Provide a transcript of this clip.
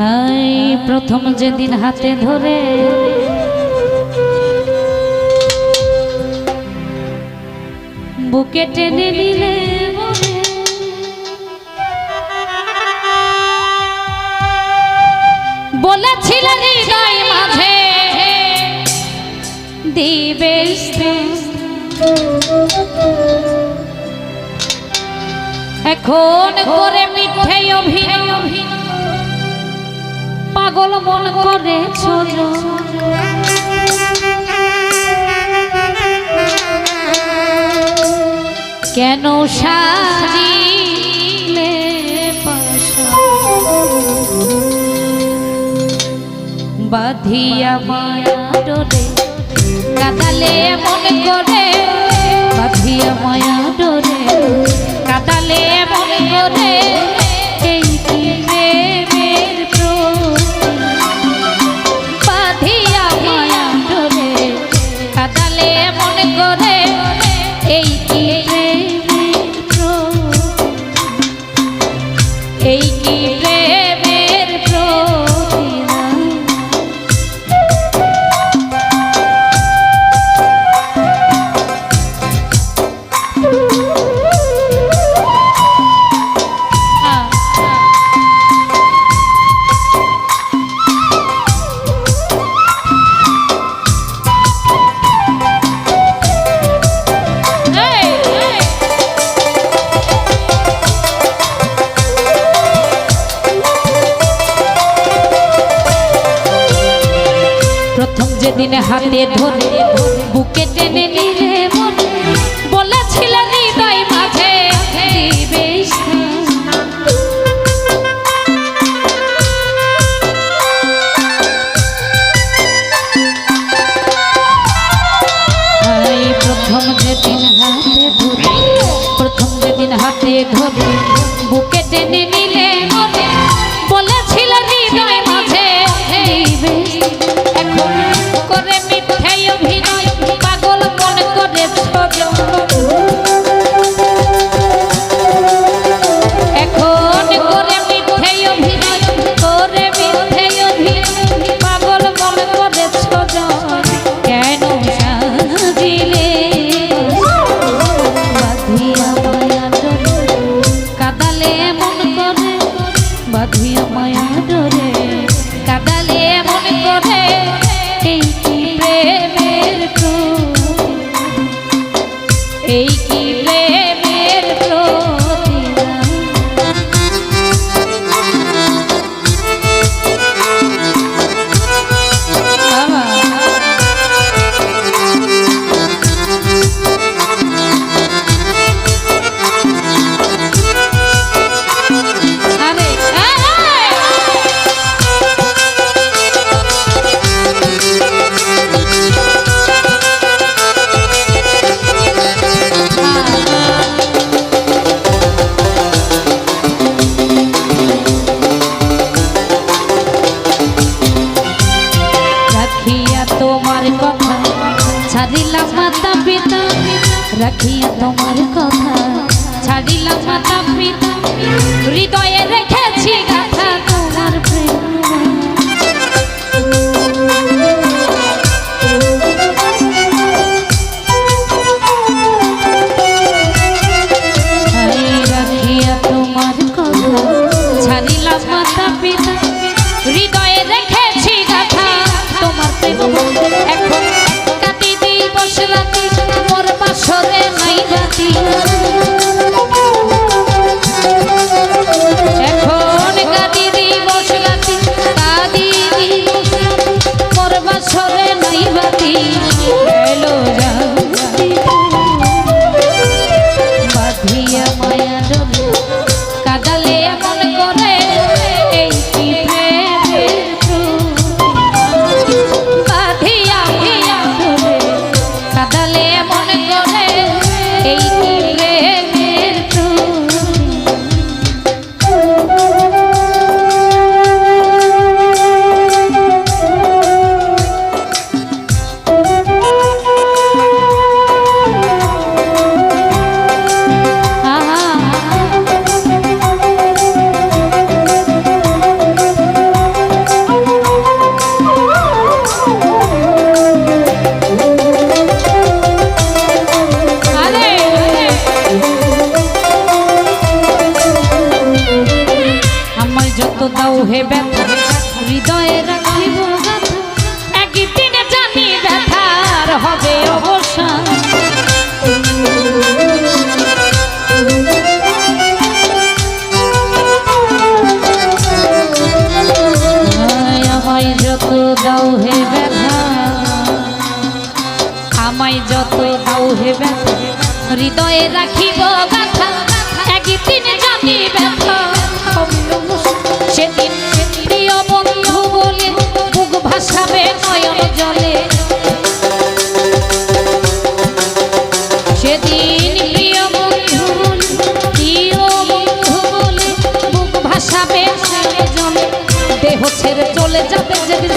High, প্রথম যেদিন হাতে ধরে। বুকে টেনে নিলে মনে বলেছিল হৃদয় মাঝে, দিবে এখন করে মিথ্যে অভিনয়। পাগল মন করে কেন পাশা? বাধিয়া মায়া ডোরে কাদালে মন করে। বাধিয়া মায়া ডোরে কাদালে মন করে। কাদালে যেদিন হাতে ধরে, বুকে টেনে নিলে বলেছিল হৃদয় মাঝে প্রথম যেদিন হাতে ধরে, প্রথম যেদিন হাতে ধরে, বুকে টেনে নিলে রাখিয়া তোমার কথা। ছাড়িলাম মাতা পিতা হৃদয়ে দাও হে ব্যথা হৃদয়ে রাখিব একদিন জানি ব্যথার হবে অবসান। আমায় যত দাও হে ব্যথা, আমায় যত দাও হে ব্যথা, হৃদয়ে রাখিব গাথা একদিন জানি ব্যথা। সেদিন প্রিয় বন্ধু বলে বুক ভাসাবে নয়ন জলে। সেদিন প্রিয় বন্ধু প্রিয় বন্ধু বলে বুক ভাসাবে নয়ন জলে। দেহ ছেড়ে চলে যাবে যেদিন